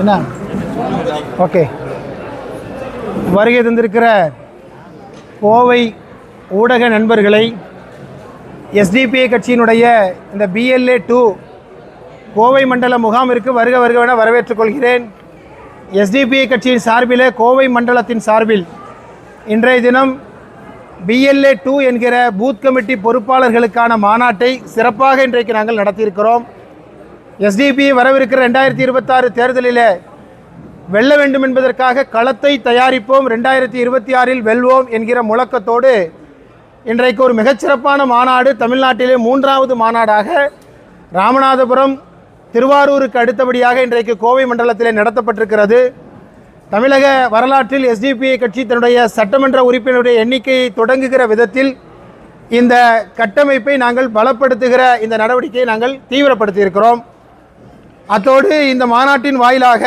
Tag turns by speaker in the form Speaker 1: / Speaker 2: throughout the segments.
Speaker 1: என்ன? ஓகே வருகை தந்திருக்கிற கோவை ஊடக நண்பர்களை எஸ்டிபிஐ கட்சியினுடைய இந்த பிஎல்ஏ டூ கோவை மண்டல முகாமிற்கு வருக வருகவென வரவேற்றுக் கொள்கிறேன். எஸ்டிபிஐ கட்சியின் சார்பில் கோவை மண்டலத்தின் சார்பில் இன்றைய தினம் பிஎல்ஏ டூ என்கிற பூத் கமிட்டி பொறுப்பாளர்களுக்கான மாநாட்டை சிறப்பாக இன்றைக்கு நாங்கள் நடத்தியிருக்கிறோம். எஸ்டிபி வரவிருக்கிற ரெண்டாயிரத்தி இருபத்தாறு தேர்தலில் வெல்ல வேண்டும் என்பதற்காக களத்தை தயாரிப்போம். ரெண்டாயிரத்தி இருபத்தி ஆறில் வெல்வோம் என்கிற முழக்கத்தோடு இன்றைக்கு ஒரு மிகச்சிறப்பான மாநாடு தமிழ்நாட்டிலே மூன்றாவது மாநாடாக ராமநாதபுரம் திருவாரூருக்கு அடுத்தபடியாக இன்றைக்கு கோவை மண்டலத்திலே நடத்தப்பட்டிருக்கிறது. தமிழக வரலாற்றில் எஸ்டிபிஐ கட்சி தன்னுடைய சட்டமன்ற உறுப்பினருடைய எண்ணிக்கையை தொடங்குகிற விதத்தில் இந்த கட்டமைப்பை நாங்கள் பலப்படுத்துகிற இந்த நடவடிக்கையை நாங்கள் தீவிரப்படுத்தியிருக்கிறோம். அத்தோடு இந்த மாநாட்டின் வாயிலாக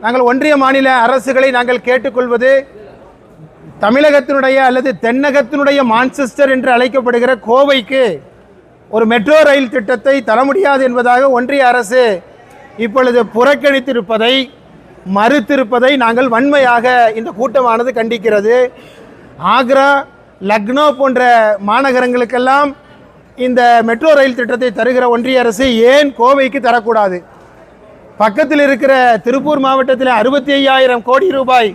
Speaker 1: நாங்கள் ஒன்றிய மாநில அரசுகளை நாங்கள் கேட்டுக்கொள்வது தமிழகத்தினுடைய அல்லது தென்னகத்தினுடைய மான்செஸ்டர் என்று அழைக்கப்படுகிற கோவைக்கு ஒரு மெட்ரோ ரயில் திட்டத்தை தர முடியாது என்பதாக ஒன்றிய அரசு இப்பொழுது புறக்கணித்திருப்பதை மறுத்திருப்பதை நாங்கள் வன்மையாக இந்த கூட்டமானது கண்டிக்கிறது. ஆக்ரா லக்னோ போன்ற மாநகரங்களுக்கெல்லாம் இந்த மெட்ரோ ரயில் திட்டத்தை தருகிற ஒன்றிய அரசு ஏன் கோவைக்கு தரக்கூடாது? பக்கத்தில் இருக்கிற திருப்பூர் மாவட்டத்தில் அறுபத்தி ஐயாயிரம் கோடி ரூபாய்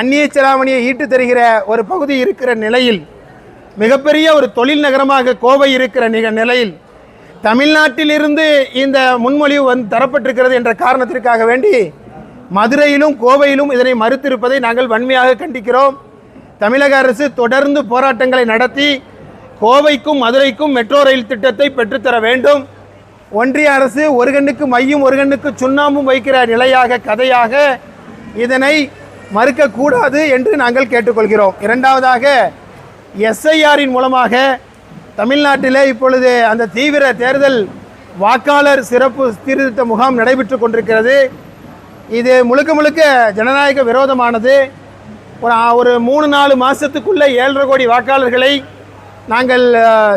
Speaker 1: அந்நிய செலாவணியை ஈட்டு தருகிற ஒரு பகுதி இருக்கிற நிலையில் மிகப்பெரிய ஒரு தொழில் நகரமாக கோவை இருக்கிற நிக நிலையில் தமிழ்நாட்டிலிருந்து இந்த முன்மொழிவு வந்து தரப்பட்டிருக்கிறது என்ற காரணத்திற்காக வேண்டி மதுரையிலும் கோவையிலும் இதனை மறுத்திருப்பதை நாங்கள் வன்மையாக கண்டிக்கிறோம். தமிழக அரசு தொடர்ந்து போராட்டங்களை நடத்தி கோவைக்கும் மதுரைக்கும் மெட்ரோ ரயில் திட்டத்தை பெற்றுத்தர வேண்டும். ஒன்றிய அரசு ஒரு கண்ணுக்கு மையும் ஒரு கண்ணுக்கு சுண்ணாம்பும் வைக்கிற நிலையாக கதையாக இதனை மறுக்கக்கூடாது என்று நாங்கள் கேட்டுக்கொள்கிறோம். இரண்டாவதாக எஸ்ஐஆரின் மூலமாக தமிழ்நாட்டிலே இப்பொழுது அந்த தீவிர தேர்தல் வாக்காளர் சிறப்பு சீர்திருத்த முகாம் நடைபெற்று கொண்டிருக்கிறது. இது முழுக்க முழுக்க ஜனநாயக விரோதமானது. ஒரு ஒரு மூணு நாலு மாதத்துக்குள்ளே ஏழரை கோடி வாக்காளர்களை நாங்கள்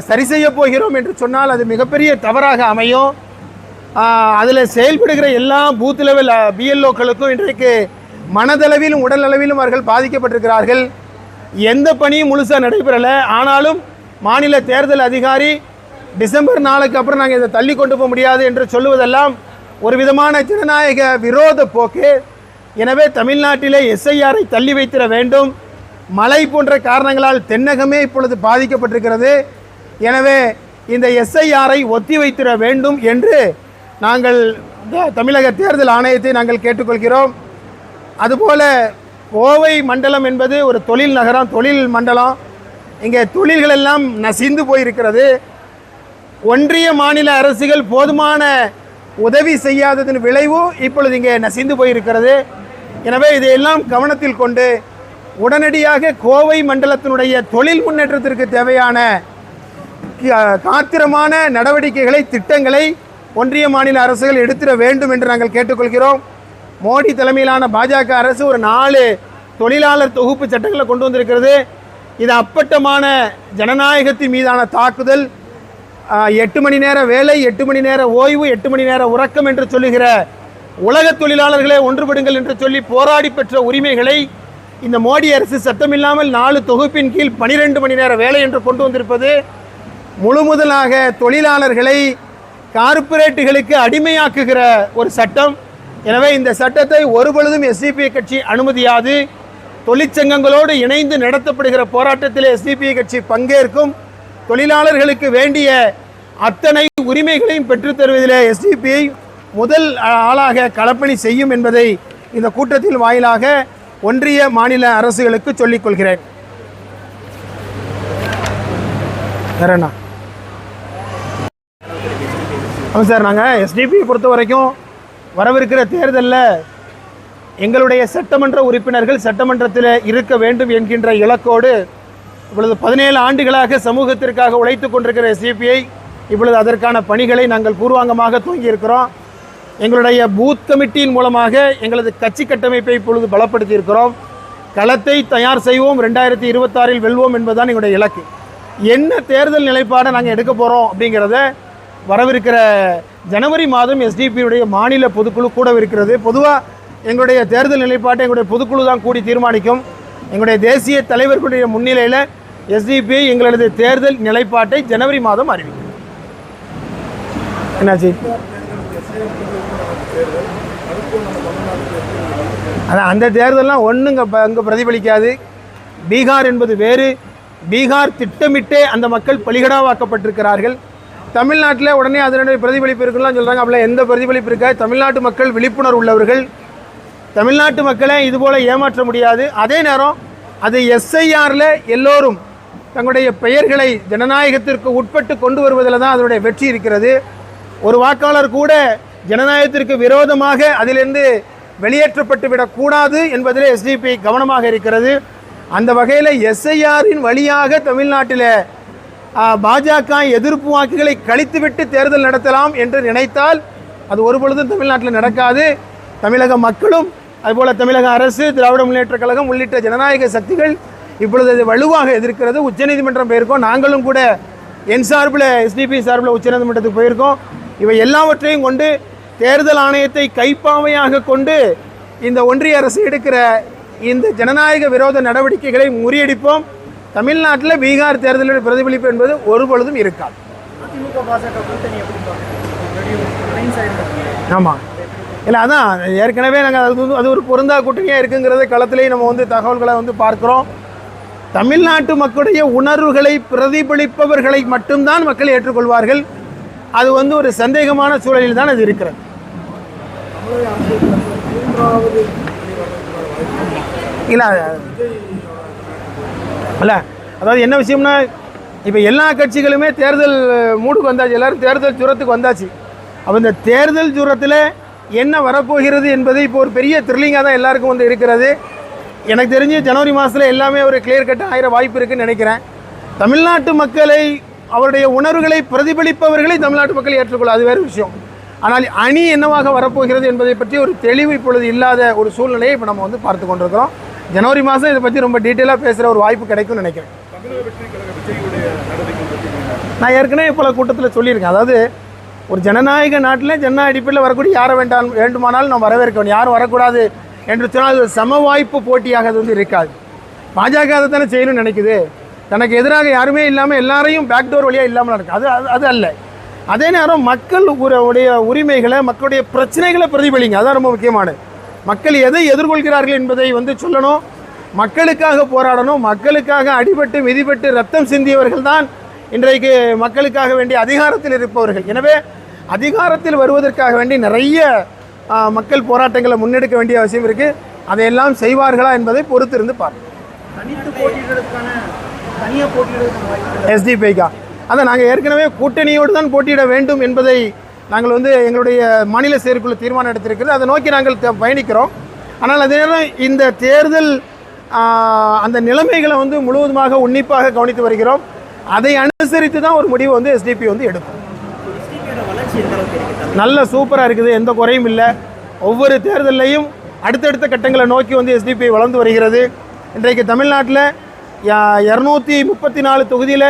Speaker 1: சரி செய்ய போகிறோம் என்று சொன்னால் அது மிகப்பெரிய தவறாக அமையும். அதில் செயல்படுகிற எல்லா பூத் லெவல் பிஎல்ஓக்களுக்கும் இன்றைக்கு மனதளவிலும் உடல் அளவிலும் அவர்கள் பாதிக்கப்பட்டிருக்கிறார்கள். எந்த பணியும் முழுசாக நடைபெறலை. ஆனாலும் மாநில தேர்தல் அதிகாரி டிசம்பர் நாளுக்கு அப்புறம் நாங்கள் இதை தள்ளி கொண்டு போக முடியாது என்று சொல்லுவதெல்லாம் ஒரு விதமான ஜனநாயக விரோத போக்கு. எனவே தமிழ்நாட்டிலே எஸ்ஐஆரை தள்ளி வைத்திட வேண்டும். மழை போன்ற காரணங்களால் தென்னகமே இப்பொழுது பாதிக்கப்பட்டிருக்கிறது. எனவே இந்த எஸ்ஐஆரை ஒத்தி வைத்திட வேண்டும் என்று நாங்கள் த- தமிழக தேர்தல் ஆணையத்தை நாங்கள் கேட்டுக்கொள்கிறோம். அதுபோல கோவை மண்டலம் என்பது ஒரு தொழில் நகரம் தொழில் மண்டலம். இங்கே தொழில்கள் எல்லாம் நசிந்து போயிருக்கிறது. ஒன்றிய மாநில அரசுகள் போதுமான உதவி செய்யாததன் விளைவு இப்பொழுது இங்கே நசிந்து போயிருக்கிறது. எனவே இதையெல்லாம் கவனத்தில் கொண்டு உடனடியாக கோவை மண்டலத்தினுடைய தொழில் முன்னேற்றத்திற்கு தேவையான காத்திரமான நடவடிக்கைகளை திட்டங்களை ஒன்றிய மாநில அரசுகள் எடுத்திட வேண்டும் என்று நாங்கள் கேட்டுக்கொள்கிறோம். மோடி தலைமையிலான பாஜக அரசு ஒரு நாலு தொழிலாளர் தொகுப்பு சட்டங்களை கொண்டு வந்திருக்கிறது. இது அப்பட்டமான ஜனநாயகத்தின் மீதான தாக்குதல். எட்டு மணி நேர வேலை எட்டு மணி நேர ஓய்வு எட்டு மணி நேர உறக்கம் என்று சொல்லுகிற உலக தொழிலாளர்களே ஒன்றுபடுங்கள் என்று சொல்லி போராடி பெற்ற உரிமைகளை இந்த மோடி அரசு சத்தமில்லாமல் நாலு தொகுப்பின் கீழ் பனிரெண்டு மணி நேர வேலை என்று கொண்டு வந்திருப்பது முழுமுதலாக தொழிலாளர்களை கார்ப்பரேட்டுகளுக்கு அடிமையாக்குகிற ஒரு சட்டம். எனவே இந்த சட்டத்தை ஒருபொழுதும் எஸ்டிபிஐ கட்சி அனுமதியாது. தொழிற்சங்கங்களோடு இணைந்து நடத்தப்படுகிற போராட்டத்தில் எஸ்டிபிஐ கட்சி பங்கேற்கும். தொழிலாளர்களுக்கு வேண்டிய அத்தனை உரிமைகளையும் பெற்றுத் தருவதில் எஸ்டிபிஐ முதல் ஆளாக களப்பணி செய்யும் என்பதை இந்த கூட்டத்தில் வாயிலாக ஒன்றிய மாநில அரசுகளுக்கு சொல்லிக் கொள்கிறேன் ஆமாம் சார் நாங்கள் எஸ்டிபியை பொறுத்த வரைக்கும் வரவிருக்கிற தேர்தலில் எங்களுடைய சட்டமன்ற உறுப்பினர்கள் சட்டமன்றத்தில் இருக்க வேண்டும் என்கின்ற இலக்கோடு இப்பொழுது பதினேழு ஆண்டுகளாக சமூகத்திற்காக உழைத்து கொண்டிருக்கிற எஸ்டிபிஐ இப்பொழுது அதற்கான பணிகளை நாங்கள் பூர்வாங்கமாக தூங்கியிருக்கிறோம் எங்களுடைய பூத் கமிட்டியின் மூலமாக எங்களது கட்சி கட்டமைப்பை இப்பொழுது பலப்படுத்தி இருக்கிறோம் களத்தை தயார் செய்வோம். ரெண்டாயிரத்தி இருபத்தாறில் வெல்வோம் என்பதுதான் எங்களுடைய இலக்கு. என்ன தேர்தல் நிலைப்பாடை நாங்கள் எடுக்க போகிறோம் அப்படிங்கிறத வரவிருக்கிற ஜனவரி மாதம் எஸ்டிபியுடைய மாநில பொதுக்குழு கூடவிருக்கிறது. பொதுவாக எங்களுடைய தேர்தல் நிலைப்பாட்டை எங்களுடைய பொதுக்குழு தான் கூடி தீர்மானிக்கும். எங்களுடைய தேசிய தலைவர்களுடைய முன்னிலையில் எஸ்டிபி எங்களது தேர்தல் நிலைப்பாட்டை ஜனவரி மாதம் அறிவிக்கும். என்னாச்சு? ஆனால் அந்த தேர்தல்லாம் ஒன்றும் இங்கே இங்கே பிரதிபலிக்காது. பீகார் என்பது வேறு. பீகார் திட்டமிட்டே அந்த மக்கள் பலிகடாவாக்கப்பட்டிருக்கிறார்கள். தமிழ்நாட்டில் உடனே அதனுடைய பிரதிபலிப்பு இருக்குலாம் சொல்கிறாங்க அப்படிலாம் எந்த பிரதிபலிப்பு இருக்காது. தமிழ்நாட்டு மக்கள் விழிப்புணர்வு உள்ளவர்கள். தமிழ்நாட்டு மக்களை இதுபோல் ஏமாற்ற முடியாது. அதே நேரம் அது எஸ்ஐஆரில் எல்லோரும் தங்களுடைய பெயர்களை ஜனநாயகத்திற்கு உட்பட்டு கொண்டு வருவதில் தான் அதனுடைய வெற்றி இருக்கிறது. ஒரு வாக்காளர் கூட ஜனநாயகத்திற்கு விரோதமாக அதிலிருந்து வெளியேற்றப்பட்டு விடக்கூடாது என்பதில் எஸ்டிபி கவனமாக இருக்கிறது. அந்த வகையில் எஸ்ஐஆரின் வழியாக தமிழ்நாட்டில் பாஜக எதிர்ப்பு வாக்குகளை கழித்துவிட்டு தேர்தல் நடத்தலாம் என்று நினைத்தால் அது ஒருபொழுதும் தமிழ்நாட்டில் நடக்காது. தமிழக மக்களும் அதுபோல் தமிழக அரசு திராவிட முன்னேற்றக் கழகம் உள்ளிட்ட ஜனநாயக சக்திகள் இப்பொழுது அது வலுவாக எதிர்க்கிறது. உச்சநீதிமன்றம் போயிருக்கோம். நாங்களும் கூட என் சார்பில் எஸ்டிபி சார்பில் உச்சநீதிமன்றத்துக்கு போயிருக்கோம். இவை எல்லாவற்றையும் கொண்டு தேர்தல் ஆணையத்தை கைப்பாவையாக கொண்டு இந்த ஒன்றிய அரசு எடுக்கிற இந்த ஜனநாயக விரோத நடவடிக்கைகளை முறியடிப்போம். தமிழ்நாட்டில் பீகார் தேர்தலில் பிரதிபலிப்பு என்பது ஒரு பொழுதும் இருக்காது ஆமாம் இல்லை அதான் ஏற்கனவே நாங்கள் அது வந்து- அது ஒரு பொருந்தா கூட்டணியாக இருக்குங்கிறத களத்திலேயே நம்ம வந்து தகவல்களை வந்து பார்க்குறோம். தமிழ்நாட்டு மக்களுடைய உணர்வுகளை பிரதிபலிப்பவர்களை மட்டும்தான் மக்கள் ஏற்றுக்கொள்வார்கள். அது வந்து ஒரு சந்தேகமான சூழலில் தான் அது இருக்கிறது. இல்லை இல்லை அதாவது என்ன விஷயம்னா இப்போ எல்லா கட்சிகளுமே தேர்தல் மூடுக்கு வந்தாச்சு எல்லாரும் தேர்தல் ஜுரத்துக்கு வந்தாச்சு. அப்போ இந்த தேர்தல் ஜுரத்தில் என்ன வரப்போகிறது என்பது இப்போ ஒரு பெரிய த்ரில்லிங்காக தான் எல்லாருக்கும் வந்து இருக்கிறது. எனக்கு தெரிஞ்சு ஜனவரி மாதத்தில் எல்லாமே ஒரு கிளியர் கட் ஆகிற வாய்ப்பு இருக்குன்னு நினைக்கிறேன். தமிழ்நாட்டு மக்களை அவருடைய உணர்வுகளை பிரதிபலிப்பவர்களை தமிழ்நாட்டு மக்கள் ஏற்றுக்கொள்ள அது வேறு விஷயம். ஆனால் அணி என்னவாக வரப்போகிறது என்பதை பற்றி ஒரு தெளிவு இப்பொழுது இல்லாத ஒரு சூழ்நிலையை இப்போ நம்ம வந்து பார்த்து கொண்டிருக்கிறோம். ஜனவரி மாதம் இதை பற்றி ரொம்ப டீட்டெயிலாக பேசுகிற ஒரு வாய்ப்பு கிடைக்கும்னு நினைக்கிறேன். நான் ஏற்கனவே பல கூட்டத்தில் சொல்லியிருக்கேன். அதாவது ஒரு ஜனநாயக நாட்டில் ஜனநாயக அடிப்படையில் வரக்கூடிய யாரை வேண்டாம் வேண்டுமானாலும் நாம் வரவேற்க வேண்டும். யாரும் வரக்கூடாது என்று சொன்னால் அது ஒரு சம வாய்ப்பு போட்டியாக அது வந்து இருக்காது. பாஜக அதை தானே செய்யணும்னு நினைக்குது. தனக்கு எதிராக யாருமே இல்லாமல் எல்லாரையும் பேக்டோர் வழியாக இல்லாமல் நடக்கும் அது அது- அது அல்ல. அதே நேரம் மக்கள் உடைய உரிமைகளை மக்களுடைய பிரச்சனைகளை பிரதிபலிங்க. அதான் ரொம்ப முக்கியமானது. மக்கள் எதை எதிர்கொள்கிறார்கள் என்பதை வந்து சொல்லணும். மக்களுக்காக போராடணும். மக்களுக்காக அடிபட்டு மிதிபட்டு ரத்தம் சிந்தியவர்கள் தான் இன்றைக்கு மக்களுக்காக வேண்டிய அதிகாரத்தில் இருப்பவர்கள். எனவே அதிகாரத்தில் வருவதற்காக வேண்டி நிறைய மக்கள் போராட்டங்களை முன்னெடுக்க வேண்டிய அவசியம் இருக்குது அதையெல்லாம் செய்வார்களா என்பதை பொறுத்திருந்து பார்ப்போம். எஸ்டிபிஐக்கா அதான் நாங்கள் ஏற்கனவே கூட்டணியோடு தான் போட்டியிட வேண்டும் என்பதை நாங்கள் வந்து எங்களுடைய மாநில செயற்குழு தீர்மானம் எடுத்திருக்கிறது. அதை நோக்கி நாங்கள் பயணிக்கிறோம். ஆனால் அதே நேரம் இந்த தேர்தல் அந்த நிலைமைகளை வந்து முழுவதுமாக உன்னிப்பாக கவனித்து வருகிறோம். அதை அனுசரித்து தான் ஒரு முடிவு வந்து எஸ்டிபி வந்து எடுக்கும். நல்ல சூப்பராக இருக்குது எந்த குறையும் இல்லை. ஒவ்வொரு தேர்தல்லையும் அடுத்தடுத்த கட்டங்களை நோக்கி வந்து எஸ்டிபி வளர்ந்து வருகிறது. இன்றைக்கு தமிழ்நாட்டில் இரநூத்தி முப்பத்தி நாலு தொகுதியில்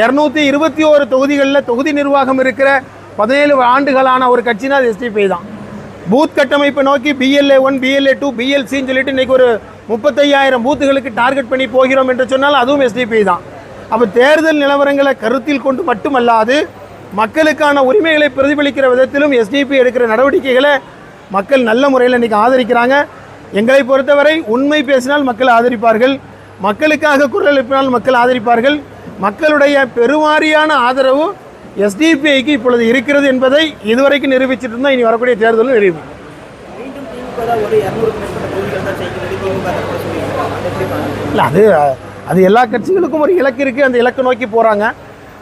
Speaker 1: இரநூத்தி இருபத்தி ஓரு தொகுதிகளில் தொகுதி நிர்வாகம் இருக்கிற பதினேழு ஆண்டுகளான ஒரு கட்சினா அது எஸ்டிபி தான். பூத் கட்டமைப்பை நோக்கி பிஎல்ஏ ஒன் பிஎல்ஏ டூ பிஎல்சின்னு சொல்லிட்டு இன்றைக்கி ஒரு முப்பத்தையாயிரம் பூத்துகளுக்கு டார்கெட் பண்ணி போகிறோம் என்று சொன்னால் அதுவும் எஸ்டிபி தான். அப்போ தேர்தல் நிலவரங்களை கருத்தில் கொண்டு மட்டுமல்லாது மக்களுக்கான உரிமைகளை பிரதிபலிக்கிற விதத்திலும் எஸ்டிபி எடுக்கிற நடவடிக்கைகளை மக்கள் நல்ல முறையில் இன்றைக்கி ஆதரிக்கிறாங்க. எங்களை பொறுத்தவரை உண்மை பேசினால் மக்கள் ஆதரிப்பார்கள். மக்களுக்காக குரல் எழுப்பினால் மக்கள் ஆதரிப்பார்கள். மக்களுடைய பெருவாரியான ஆதரவு எஸ்டிபிஐக்கு இப்பொழுது இருக்கிறது என்பதை இதுவரைக்கும் நிரூபிச்சிட்டு இருந்தால் இனி வரக்கூடிய தேர்தலும் நிரூபிக்கும். இல்லை அது அது எல்லா கட்சிகளுக்கும் ஒரு இலக்கு இருக்குது அந்த இலக்கை நோக்கி போகிறாங்க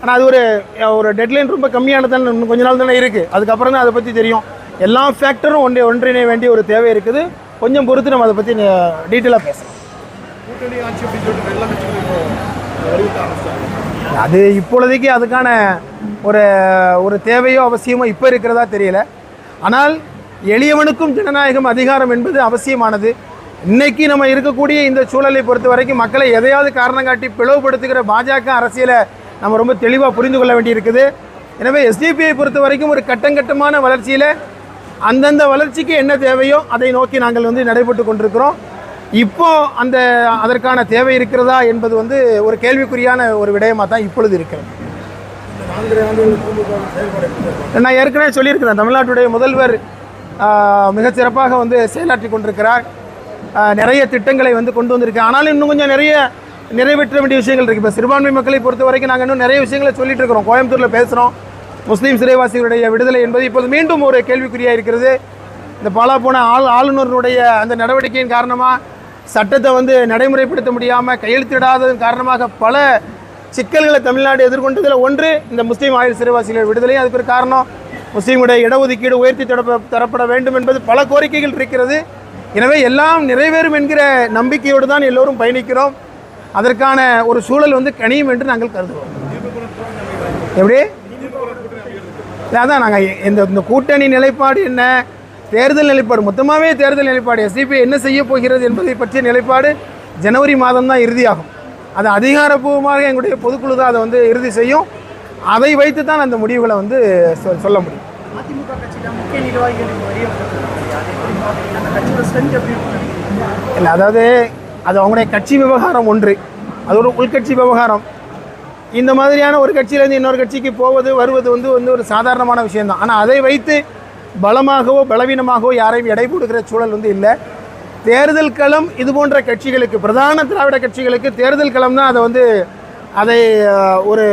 Speaker 1: ஆனால் அது ஒரு ஒரு டெட்லைன் ரொம்ப கம்மியானதான இன்னும் கொஞ்ச நாள் தானே இருக்குது அதுக்கப்புறம் தான் அதை பற்றி தெரியும். எல்லா ஃபேக்டரும் ஒன்றே ஒன்றிணைய வேண்டிய ஒரு தேவை இருக்குது. கொஞ்சம் பொறுத்து நம்ம அதை பற்றி டீட்டெயிலாக பேசலாம்.
Speaker 2: கூட்டணி ஆட்சி அப்படின்னு சொல்லிட்டு
Speaker 1: அது இப்பொழுதைக்கு அதுக்கான ஒரு ஒரு தேவையோ அவசியமோ இப்போ இருக்கிறதா தெரியல. ஆனால் எளியவனுக்கும் ஜனநாயகம் அதிகாரம் என்பது அவசியமானது. இன்னைக்கு நம்ம இருக்கக்கூடிய இந்த சூழலை பொறுத்த வரைக்கும் மக்களை எதையாவது காரணம் காட்டி பிளவுபடுத்துகிற பாஜக அரசியலை நம்ம ரொம்ப தெளிவாக புரிந்து கொள்ள வேண்டியிருக்குது. எனவே எஸ்டிபிஐ பொறுத்த வரைக்கும் ஒரு கட்டங்கட்டமான வளர்ச்சியில் அந்தந்த வளர்ச்சிக்கு என்ன தேவையோ அதை நோக்கி நாங்கள் வந்து நடைபெற்று கொண்டிருக்கிறோம். இப்போ அந்த அதற்கான தேவை இருக்கிறதா என்பது வந்து ஒரு கேள்விக்குறியான ஒரு விடயமாக தான் இப்பொழுது இருக்கிறது. நான் ஏற்கனவே சொல்லியிருக்கிறேன் தமிழ்நாட்டுடைய முதல்வர் மிகச்சிறப்பாக வந்து செயலாற்றி கொண்டிருக்கிறார். நிறைய திட்டங்களை வந்து கொண்டு வந்திருக்கு. ஆனாலும் இன்னும் கொஞ்சம் நிறைய நிறைவேற்ற வேண்டிய விஷயங்கள் இருக்குது இப்போ சிறுபான்மை மக்களை பொறுத்த வரைக்கும் நாங்கள் இன்னும் நிறைய விஷயங்களை சொல்லிட்டு இருக்கிறோம். கோயம்புத்தூரில் பேசுகிறோம் முஸ்லீம் சிறைவாசிகளுடைய விடுதலை என்பது இப்போது மீண்டும் ஒரு கேள்விக்குறியாக இருக்கிறது. இந்த பாலா போன ஆள் ஆளுநருடைய அந்த நடவடிக்கையின் காரணமாக சட்டத்தை வந்து நடைமுறைப்படுத்த முடியாமல் கையெழுத்திடாததன் காரணமாக பல சிக்கல்களை தமிழ்நாடு எதிர்கொண்டதில் ஒன்று இந்த முஸ்லீம் ஆயுள் சிறைவாசிகள் விடுதலை. அதுக்கு ஒரு காரணம் முஸ்லீமுடைய இடஒதுக்கீடு உயர்த்தி தரப்ப தரப்பட வேண்டும் என்பது பல கோரிக்கைகள் இருக்கிறது. எனவே எல்லாம் நிறைவேறும் என்கிற நம்பிக்கையோடு தான் எல்லோரும் பயணிக்கிறோம். அதற்கான ஒரு சூழல் வந்து கனியும் என்று நாங்கள் கருதுவோம். எப்படி? அதான் நாங்கள் இந்த இந்த கூட்டணி நிலைப்பாடு என்ன? தேர்தல் நிலைப்பாடு மொத்தமாகவே தேர்தல் நிலைப்பாடு எஸ்டிபி என்ன செய்ய போகிறது என்பதை பற்றிய நிலைப்பாடு ஜனவரி மாதம் தான் இறுதியாகும். அது அதிகாரப்பூர்வமாக எங்களுடைய பொதுக்குழு தான் அதை வந்து இறுதி செய்யும். அதை வைத்து தான் அந்த முடிவுகளை வந்து சொல்ல முடியும். இல்லை அதாவது அது அவங்களுடைய கட்சி விவகாரம் ஒன்று. அது ஒரு உள்கட்சி விவகாரம். இந்த மாதிரியான ஒரு கட்சியிலேருந்து இன்னொரு கட்சிக்கு போவது வருவது வந்து வந்து ஒரு சாதாரணமான விஷயம்தான். ஆனால் அதை வைத்து பலமாகவோ பலவீனமாகவோ யாரையும் எடை போடுகிற சூழல் வந்து இல்லை. தேர்தல் களம் இது போன்ற கட்சிகளுக்கு பிரதான திராவிட கட்சிகளுக்கு தேர்தல் களம் தான் அதை வந்து அதை ஒரு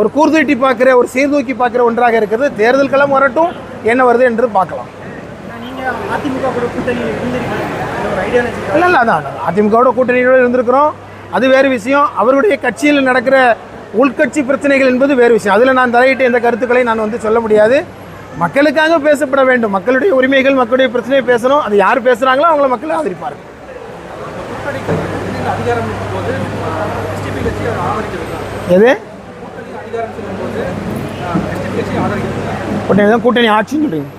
Speaker 1: ஒரு கூர்தூட்டி பார்க்குற ஒரு சீர்தூக்கி பார்க்குற ஒன்றாக இருக்கிறது. தேர்தல் களம் வரட்டும் என்ன வருது என்று பார்க்கலாம். இல்லை இல்லை அதான் அதான். அதிமுகவோட கூட்டணியோடு இருந்திருக்கிறோம். அது வேறு விஷயம். அவருடைய கட்சியில் நடக்கிற உள்கட்சி பிரச்சனைகள் என்பது வேறு விஷயம். அதில் நான் தலையிட்டு எந்த கருத்துக்களை நான் வந்து சொல்ல முடியாது. மக்களுக்காக பேசப்பட வேண்டும். மக்களுடைய உரிமைகள் மக்களுடைய பிரச்சனையை பேசணும். அது யார் பேசுகிறாங்களோ அவங்கள மக்கள் ஆதரிப்பார்கள். எது?
Speaker 2: கூட்டணி
Speaker 1: தான் கூட்டணி ஆட்சின்னு சொல்றீங்க.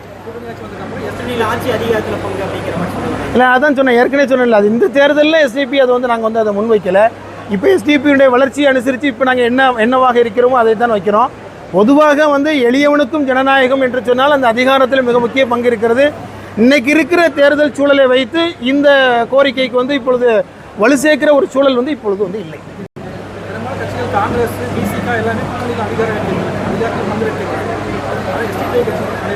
Speaker 1: இல்லை அதான் சொன்னேன். ஏற்கனவே சொன்னேன்ல அது இந்த தேர்தலில் எஸ்டிபி அது வந்து நாங்கள் வந்து அதை முன்வைக்கல. இப்போ எஸ்டிபியுடைய வளர்ச்சியை அனுசரித்து இப்போ நாங்கள் என்ன என்னவாக இருக்கிறோமோ அதை தான் வைக்கிறோம். பொதுவாக வந்து எளியவனுக்கும் ஜனநாயகம் என்று சொன்னால் அந்த அதிகாரத்தில் மிக முக்கிய பங்கு இருக்கிறது. இன்னைக்கு இருக்கிற தேர்தல் சூழலை வைத்து இந்த கோரிக்கைக்கு வந்து இப்பொழுது வலு சேர்க்கிற ஒரு சூழல் வந்து இப்பொழுது வந்து இல்லை.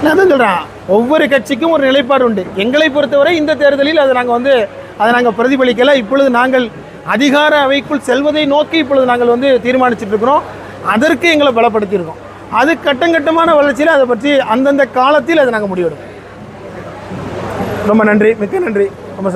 Speaker 1: நான் தான் சொல்கிறேன் ஒவ்வொரு கட்சிக்கும் ஒரு நிலைப்பாடு உண்டு. எங்களை பொறுத்தவரை இந்த தேர்தலில் அதை நாங்கள் வந்து அதை நாங்கள் பிரதிபலிக்கலை. இப்பொழுது நாங்கள் அதிகார அவைக்குள் செல்வதை நோக்கி இப்பொழுது நாங்கள் வந்து தீர்மானிச்சிட்டு இருக்கிறோம். அதற்கு எங்களை பலப்படுத்தியிருக்கோம். அது கட்டங்கட்டமான வளர்ச்சியில் அதை பற்றி அந்தந்த காலத்தில் அதை நாங்கள் முடிவெடுப்போம். ரொம்ப நன்றி மிக்க நன்றி. ரொம்ப